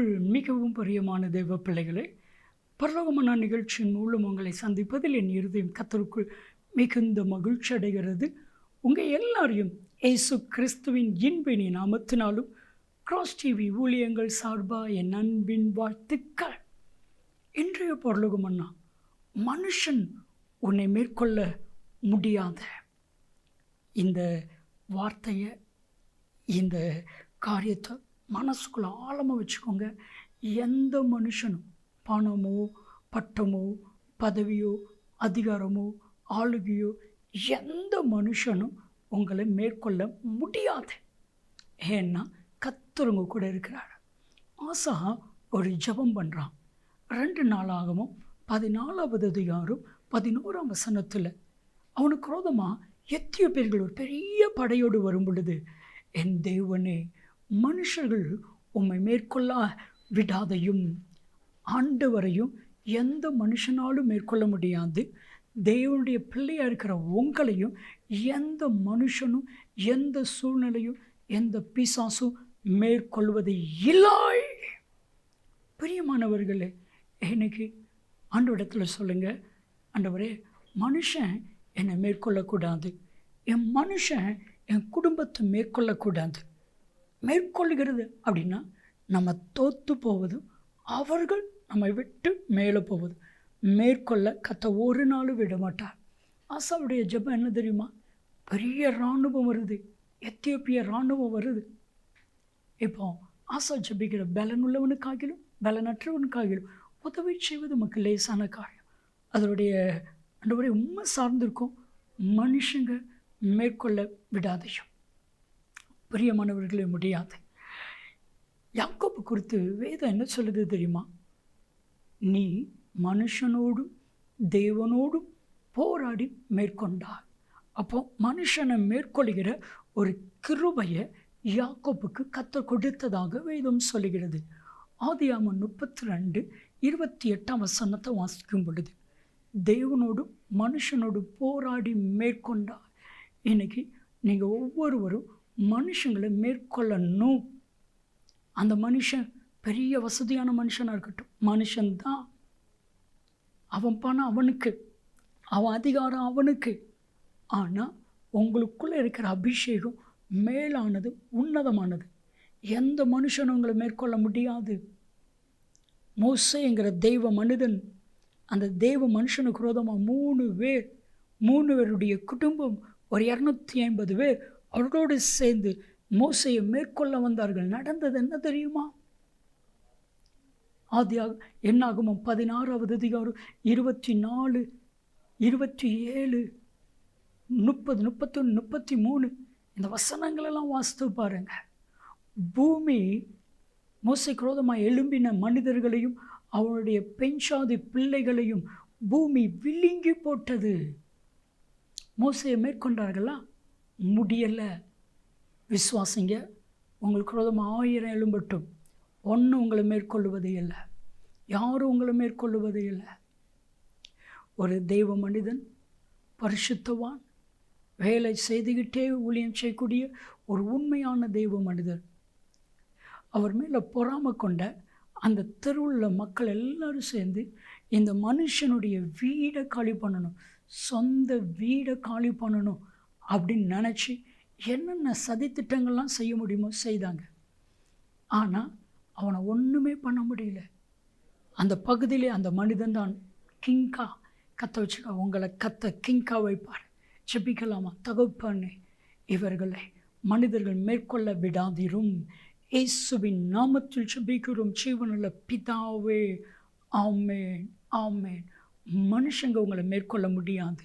கத்தருக்குள் மிகவும் பிரியமான தெய்வ பிள்ளைகளே பரலோகமான நிகழ்ச்சியின் மூலம் உங்களை சந்திப்பதில் என் இருதயம் கத்தருக்குள் மிகுந்த மகிழ்ச்சி அடைகிறது. உங்கள் எல்லாரையும் இயேசு கிறிஸ்துவின் இன்பினி நாமத்தினாலும் கிராஸ் டிவி ஊழியங்கள் சார்பாக என் அன்பின் வாழ்த்துக்கள். இன்றைய பரலோகமன்னா மனுஷன் உன்னை மேற்கொள்ள முடியாத. இந்த வார்த்தையை இந்த காரியத்தை மனசுக்குள்ள ஆழமாக வச்சுக்கோங்க. எந்த மனுஷனும் பணமோ பட்டமோ பதவியோ அதிகாரமோ ஆளுகையோ எந்த மனுஷனும் உங்களை மேற்கொள்ள முடியாது. ஏன்னா கத்துறவங்க கூட இருக்கிறார். ஆசா ஒரு ஜெபம் பண்ணுறான் ரெண்டு நாளாகவும் பதினாலாவது அதிகாரம் பதினோராம் வசனத்தில் அவனுக்கு ரோதமாக எத்தியோ பேர்கள் ஒரு பெரிய படையோடு வரும் பொழுது என் தேவனே மனுஷர்கள் உம்மை மேற்கொள்ள விடாதையும் ஆண்டவரையும் எந்த மனுஷனாலும் மேற்கொள்ள முடியாது. தேவனுடைய பிள்ளையாக இருக்கிற உங்களையும் எந்த மனுஷனும் எந்த சூழ்நிலையும் எந்த பிசாசும் மேற்கொள்வது இல்லை. பிரியமானவர்களே இன்னைக்கு ஆண்டவரிடத்தில் சொல்லுங்கள் ஆண்டவரே மனுஷன் என்னை மேற்கொள்ளக்கூடாது. என் மனுஷன் என் குடும்பத்தை மேற்கொள்ளக்கூடாது. மேற்கொள்கிறது அப்படின்னா நம்ம தோற்று போவதும் அவர்கள் நம்மை விட்டு மேலே போவது. மேற்கொள்ள கத்த ஒரு நாளும் விட மாட்டார் ஆசாவுடைய ஜெபம் என்ன தெரியுமா? பெரிய இராணுவம் வருது. எத்தியோப்பிய இராணுவம் வருது. இப்போ ஆசா ஜபிக்கிற பலன் உள்ளவனுக்காகிலும் பலனற்றவனுக்காகிலும் உதவி செய்வது நமக்கு லேசான காரியம். அதனுடைய அந்தவரை உண்மை சார்ந்திருக்கும் மனுஷங்க மேற்கொள்ள விடாதையும் பிரியமானவர்களே முடியாது. யாக்கோப்பு குறித்து வேதம் என்ன சொல்லுது தெரியுமா? நீ மனுஷனோடும் தேவனோடும் போராடி மேற்கொண்டார் அப்போ மனுஷனை மேற்கொள்கிற ஒரு கிருபையை யாக்கோப்புக்கு கத்த கொடுத்ததாக வேதம் சொல்லுகிறது. ஆதியாமன் முப்பத்தி ரெண்டு இருபத்தி எட்டாம் வசனத்தை வாசிக்கும் பொழுது தேவனோடும் மனுஷனோடும் போராடி மேற்கொண்டார் இன்றைக்கி நீங்கள் ஒவ்வொருவரும் மனுஷங்களை மேற்கொள்ளணும். அந்த மனுஷன் பெரிய வசதியான மனுஷனாக இருக்கட்டும். மனுஷன்தான். அவன் பணம் அவனுக்கு. அவன் அதிகாரம் அவனுக்கு. ஆனால் உங்களுக்குள்ளே இருக்கிற அபிஷேகம் மேலானது உன்னதமானது. எந்த மனுஷனும் உங்களை மேற்கொள்ள முடியாது. மோசைங்கிற தெய்வ மனிதன் அந்த தெய்வ மனுஷனுக்கு விரோதமாக மூணு பேர் மூணு பேருடைய குடும்பம் ஒரு இரநூத்தி ஐம்பது பேர் அவர்களோடு சேர்ந்து மோசையை மேற்கொள்ள வந்தார்கள். நடந்தது என்ன தெரியுமா? ஆதியாக என்னாகுமோ பதினாறாவது அதிகாரம் இருபத்தி நாலு இருபத்தி ஏழு முப்பது முப்பத்தொன்று முப்பத்தி மூணு இந்த வசனங்களெல்லாம் வாசித்து பாருங்க. பூமி மோசை குரோதமாக எழும்பின மனிதர்களையும் அவனுடைய பெண்சாதி பிள்ளைகளையும் பூமி விழுங்கி போட்டது. மோசையை மேற்கொண்டார்களா? முடியலை. விசுவாசிங்க உங்களுக்கு ரோதம் ஆயிரம் எழும்பட்டும். ஒன்று உங்களை மேற்கொள்வது இல்லை. யாரும் உங்களை மேற்கொள்வது இல்லை. ஒரு தெய்வ மனிதன் பரிசுத்தவான் வேலை செய்துக்கிட்டே ஊழியம் செய்யக்கூடிய ஒரு உண்மையான தெய்வ மனிதர். அவர் மேலே பொறாமை கொண்ட அந்த தெருவில் மக்கள் எல்லாரும் சேர்ந்து இந்த மனுஷனுடைய வீடை காலி பண்ணணும். சொந்த வீடை காலி பண்ணணும். அப்படின்னு நினச்சி என்னென்ன சதித்திட்டங்கள்லாம் செய்ய முடியுமோ செய்தாங்க. ஆனால் அவனை ஒன்றுமே பண்ண முடியல. அந்த பகுதியிலே அந்த மனிதன் தான் கிங்கா. கத்த வச்சுக்கா உங்களை கத்த கிங்கா வைப்பார். ஜெபிக்கலாமா? தகுப்பான்னு இவர்களை மனிதர்கள் மேற்கொள்ள விடாதிரும். இயேசுவின் நாமத்தில் ஜெபிக்கிறோம். ஜீவனுள்ள பிதாவே ஆமேன் ஆமேன். மனுஷங்க உங்களை மேற்கொள்ள முடியாது.